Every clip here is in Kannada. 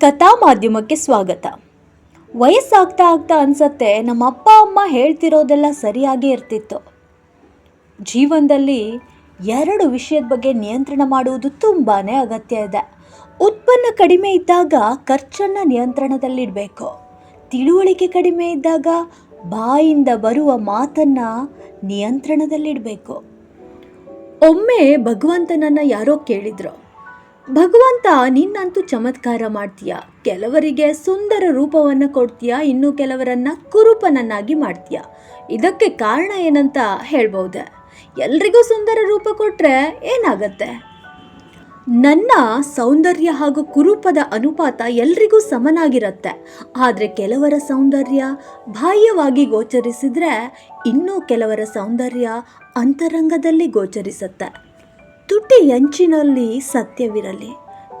ಕಥಾ ಮಾಧ್ಯಮಕ್ಕೆ ಸ್ವಾಗತ. ವಯಸ್ಸಾಗ್ತಾ ಆಗ್ತಾ ಅನ್ಸತ್ತೆ, ನಮ್ಮ ಅಪ್ಪ, ಅಮ್ಮ ಹೇಳ್ತಿರೋದೆಲ್ಲ ಸರಿಯಾಗೇ ಇರ್ತಿತ್ತು. ಜೀವನದಲ್ಲಿ ಎರಡು ವಿಷಯದ ಬಗ್ಗೆ ನಿಯಂತ್ರಣ ಮಾಡುವುದು ತುಂಬಾ ಅಗತ್ಯ ಇದೆ. ಉತ್ಪನ್ನ ಕಡಿಮೆ ಇದ್ದಾಗ ಖರ್ಚನ್ನು ನಿಯಂತ್ರಣದಲ್ಲಿಡಬೇಕು. ತಿಳುವಳಿಕೆ ಕಡಿಮೆ ಇದ್ದಾಗ ಬಾಯಿಂದ ಬರುವ ಮಾತನ್ನು ನಿಯಂತ್ರಣದಲ್ಲಿಡಬೇಕು. ಒಮ್ಮೆ ಭಗವಂತನನ್ನ ಯಾರೋ ಕೇಳಿದ್ರು, ಭಗವಂತ, ನಿನ್ನಂತೂ ಚಮತ್ಕಾರ ಮಾಡ್ತೀಯ? ಕೆಲವರಿಗೆ ಸುಂದರ ರೂಪವನ್ನು ಕೊಡ್ತೀಯ? ಇನ್ನು ಕೆಲವರನ್ನ ಕುರುಪನನ್ನಾಗಿ ಮಾಡ್ತೀಯ? ಇದಕ್ಕೆ ಕಾರಣ ಏನಂತ ಹೇಳ್ಬೋದೆ? ಎಲ್ರಿಗೂ ಸುಂದರ ರೂಪ ಕೊಟ್ಟರೆ ಏನಾಗತ್ತೆ? ನನ್ನ ಸೌಂದರ್ಯ ಹಾಗೂ ಕುರೂಪದ ಅನುಪಾತ ಎಲ್ರಿಗೂ ಸಮನಾಗಿರುತ್ತೆ. ಆದರೆ ಕೆಲವರ ಸೌಂದರ್ಯ ಬಾಹ್ಯವಾಗಿ ಗೋಚರಿಸಿದ್ರೆ ಇನ್ನೂ ಕೆಲವರ ಸೌಂದರ್ಯ ಅಂತರಂಗದಲ್ಲಿ ಗೋಚರಿಸುತ್ತೆ. ತುಟಿ ಅಂಚಿನಲ್ಲಿ ಸತ್ಯವಿರಲಿ,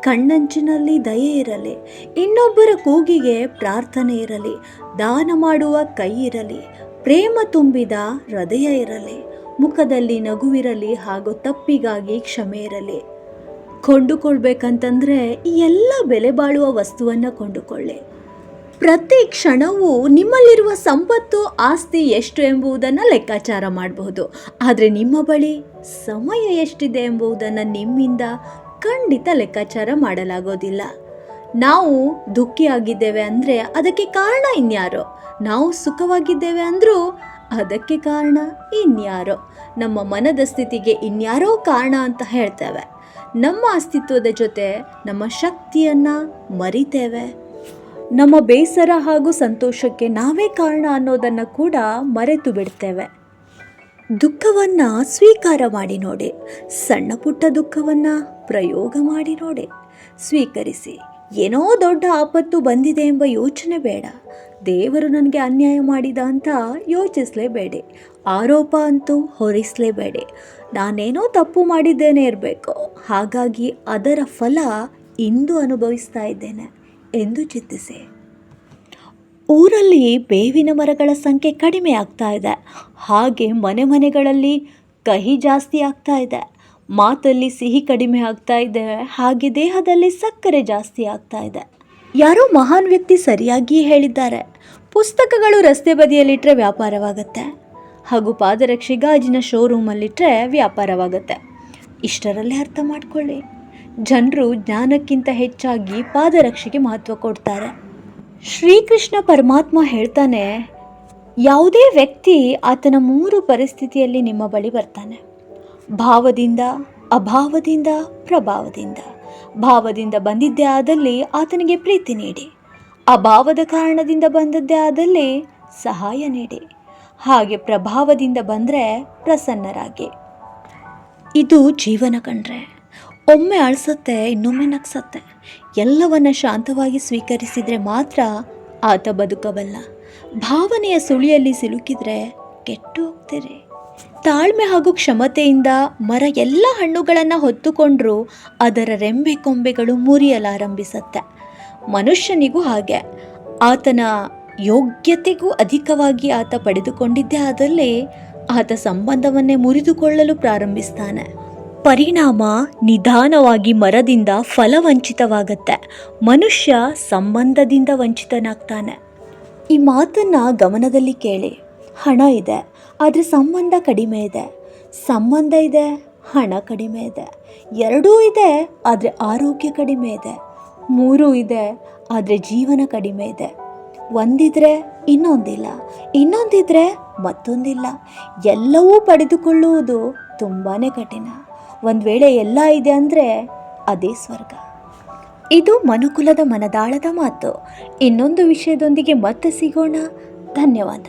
ಕಣ್ಣಂಚಿನಲ್ಲಿ ದಯೆ ಇರಲಿ, ಇನ್ನೊಬ್ಬರ ಕೂಗಿಗೆ ಪ್ರಾರ್ಥನೆ ಇರಲಿ, ದಾನ ಮಾಡುವ ಕೈ ಇರಲಿ, ಪ್ರೇಮ ತುಂಬಿದ ಹೃದಯ ಇರಲಿ, ಮುಖದಲ್ಲಿ ನಗುವಿರಲಿ ಹಾಗೂ ತಪ್ಪಿಗಾಗಿ ಕ್ಷಮೆ ಇರಲಿ. ಕೊಂಡುಕೊಳ್ಬೇಕಂತಂದ್ರೆ ಈ ಎಲ್ಲ ಬೆಲೆ ಬಾಳುವ ವಸ್ತುವನ್ನು ಕೊಂಡುಕೊಳ್ಳಿ. ಪ್ರತಿ ಕ್ಷಣವೂ ನಿಮ್ಮಲ್ಲಿರುವ ಸಂಪತ್ತು, ಆಸ್ತಿ ಎಷ್ಟು ಎಂಬುದನ್ನು ಲೆಕ್ಕಾಚಾರ ಮಾಡಬಹುದು. ಆದರೆ ನಿಮ್ಮ ಬಳಿ ಸಮಯ ಎಷ್ಟಿದೆ ಎಂಬುದನ್ನು ನಿಮ್ಮಿಂದ ಖಂಡಿತ ಲೆಕ್ಕಾಚಾರ ಮಾಡಲಾಗೋದಿಲ್ಲ. ನಾವು ದುಃಖಿಯಾಗಿದ್ದೇವೆ ಅಂದರೆ ಅದಕ್ಕೆ ಕಾರಣ ಇನ್ಯಾರೋ? ನಾವು ಸುಖವಾಗಿದ್ದೇವೆ ಅಂದರೂ ಅದಕ್ಕೆ ಕಾರಣ ಇನ್ಯಾರೋ? ನಮ್ಮ ಮನದ ಸ್ಥಿತಿಗೆ ಇನ್ಯಾರೋ ಕಾರಣ ಅಂತ ಹೇಳ್ತೇವೆ. ನಮ್ಮ ಅಸ್ತಿತ್ವದ ಜೊತೆ ನಮ್ಮ ಶಕ್ತಿಯನ್ನು ಮರಿತೇವೆ. ನಮ್ಮ ಬೇಸರ ಹಾಗೂ ಸಂತೋಷಕ್ಕೆ ನಾವೇ ಕಾರಣ ಅನ್ನೋದನ್ನು ಕೂಡ ಮರೆತು ಬಿಡ್ತೇವೆ. ದುಃಖವನ್ನು ಸ್ವೀಕಾರ ಮಾಡಿ ನೋಡಿ, ಸಣ್ಣ ಪುಟ್ಟ ದುಃಖವನ್ನು ಪ್ರಯೋಗ ಮಾಡಿ ನೋಡಿ, ಸ್ವೀಕರಿಸಿ. ಏನೋ ದೊಡ್ಡ ಆಪತ್ತು ಬಂದಿದೆ ಎಂಬ ಯೋಚನೆ ಬೇಡ. ದೇವರು ನನಗೆ ಅನ್ಯಾಯ ಮಾಡಿದ ಅಂತ ಯೋಚಿಸಲೇಬೇಡಿ. ಆರೋಪ ಅಂತೂ ಹೊರಿಸಲೇಬೇಡಿ. ನಾನೇನೋ ತಪ್ಪು ಮಾಡಿದ್ದೇನೆ ಇರಬೇಕು. ಹಾಗಾಗಿ ಅದರ ಫಲ ಇಂದು ಅನುಭವಿಸ್ತಾ ಇದ್ದೇನೆ ಎಂದು ಚಿಂತಿಸಿ. ಊರಲ್ಲಿ ಬೇವಿನ ಮರಗಳ ಸಂಖ್ಯೆ ಕಡಿಮೆ ಆಗ್ತಾ ಇದೆ. ಹಾಗೆ ಮನೆ ಮನೆಗಳಲ್ಲಿ ಕಹಿ ಜಾಸ್ತಿ ಆಗ್ತಾ ಇದೆ. ಮಾತಲ್ಲಿ ಸಿಹಿ ಕಡಿಮೆ ಆಗ್ತಾ ಇದೆ, ಹಾಗೆ ದೇಹದಲ್ಲಿ ಸಕ್ಕರೆ ಜಾಸ್ತಿ ಆಗ್ತಾ ಇದೆ. ಯಾರೋ ಮಹಾನ್ ವ್ಯಕ್ತಿ ಸರಿಯಾಗಿ ಹೇಳಿದ್ದಾರೆ. ಪುಸ್ತಕಗಳು ರಸ್ತೆ ಬದಿಯಲ್ಲಿಟ್ಟರೆ ವ್ಯಾಪಾರವಾಗತ್ತೆ, ಹಾಗೂ ಪಾದರಕ್ಷೆ ಗಾಜಿನ ಶೋರೂಮಲ್ಲಿಟ್ಟರೆ ವ್ಯಾಪಾರವಾಗತ್ತೆ. ಇಷ್ಟರಲ್ಲೇ ಅರ್ಥ ಮಾಡಿಕೊಳ್ಳಿ. ಜನರು ಜ್ಞಾನಕ್ಕಿಂತ ಹೆಚ್ಚಾಗಿ ಪಾದರಕ್ಷೆಗೆ ಮಹತ್ವ ಕೊಡ್ತಾರೆ. ಶ್ರೀಕೃಷ್ಣ ಪರಮಾತ್ಮ ಹೇಳ್ತಾನೆ, ಯಾವುದೇ ವ್ಯಕ್ತಿ ಆತನ ಮೂರು ಪರಿಸ್ಥಿತಿಯಲ್ಲಿ ನಿಮ್ಮ ಬಳಿ ಬರ್ತಾನೆ. ಭಾವದಿಂದ, ಅಭಾವದಿಂದ, ಪ್ರಭಾವದಿಂದ. ಭಾವದಿಂದ ಬಂದಿದ್ದೇ ಆದಲ್ಲಿ ಆತನಿಗೆ ಪ್ರೀತಿ ನೀಡಿ. ಅಭಾವದ ಕಾರಣದಿಂದ ಬಂದದ್ದೇ ಆದಲ್ಲಿ ಸಹಾಯ ನೀಡಿ. ಹಾಗೆ ಪ್ರಭಾವದಿಂದ ಬಂದರೆ ಪ್ರಸನ್ನರಾಗಿ. ಇದು ಜೀವನ ಕಂಡ್ರೆ. ಒಮ್ಮೆ ಅಳಿಸತ್ತೆ, ಇನ್ನೊಮ್ಮೆ ನಗ್ಸತ್ತೆ. ಎಲ್ಲವನ್ನ ಶಾಂತವಾಗಿ ಸ್ವೀಕರಿಸಿದರೆ ಮಾತ್ರ ಆತ ಬದುಕಬಲ್ಲ. ಭಾವನೆಯ ಸುಳಿಯಲ್ಲಿ ಸಿಲುಕಿದ್ರೆ ಕೆಟ್ಟು ಹೋಗ್ತೀರಿ ತಾಳ್ಮೆ ಹಾಗೂ ಕ್ಷಮತೆಯಿಂದ ಮರ ಎಲ್ಲ ಹಣ್ಣುಗಳನ್ನು ಹೊತ್ತುಕೊಂಡರೂ ಅದರ ರೆಂಬೆ ಕೊಂಬೆಗಳು ಮುರಿಯಲಾರಂಭಿಸತ್ತೆ. ಮನುಷ್ಯನಿಗೂ ಹಾಗೆ. ಆತನ ಯೋಗ್ಯತೆಗೂ ಅಧಿಕವಾಗಿ ಆತ ಪಡೆದುಕೊಂಡಿದ್ದೇ ಆದಲ್ಲಿ ಆತ ಸಂಬಂಧವನ್ನೇ ಮುರಿದುಕೊಳ್ಳಲು ಪ್ರಾರಂಭಿಸ್ತಾನೆ. ಪರಿಣಾಮ ನಿಧಾನವಾಗಿ ಮರದಿಂದ ಫಲವಂಚಿತವಾಗತ್ತೆ. ಮನುಷ್ಯ ಸಂಬಂಧದಿಂದ ವಂಚಿತನಾಗ್ತಾನೆ. ಈ ಮಾತನ್ನ ಗಮನದಲ್ಲಿ ಕೇಳಿ. ಹಣ ಇದೆ, ಆದರೆ ಸಂಬಂಧ ಕಡಿಮೆ ಇದೆ. ಸಂಬಂಧ ಇದೆ, ಹಣ ಕಡಿಮೆ ಇದೆ. ಎರಡೂ ಇದೆ, ಆದರೆ ಆರೋಗ್ಯ ಕಡಿಮೆ ಇದೆ. ಮೂರೂ ಇದೆ, ಆದರೆ ಜೀವನ ಕಡಿಮೆ ಇದೆ. ಒಂದಿದ್ರೆ ಇನ್ನೊಂದಿಲ್ಲ, ಇನ್ನೊಂದಿದ್ರೆ ಮತ್ತೊಂದಿಲ್ಲ. ಎಲ್ಲವೂ ಪಡೆದುಕೊಳ್ಳುವುದು ತುಂಬಾ ಕಠಿಣ. ಒಂದು ವೇಳೆ ಎಲ್ಲ ಇದೆ ಅಂದರೆ ಅದೇ ಸ್ವರ್ಗ. ಇದು ಮನುಕುಲದ ಮನದಾಳದ ಮಾತು. ಇನ್ನೊಂದು ವಿಷಯದೊಂದಿಗೆ ಮತ್ತೆ ಸಿಗೋಣ. ಧನ್ಯವಾದ.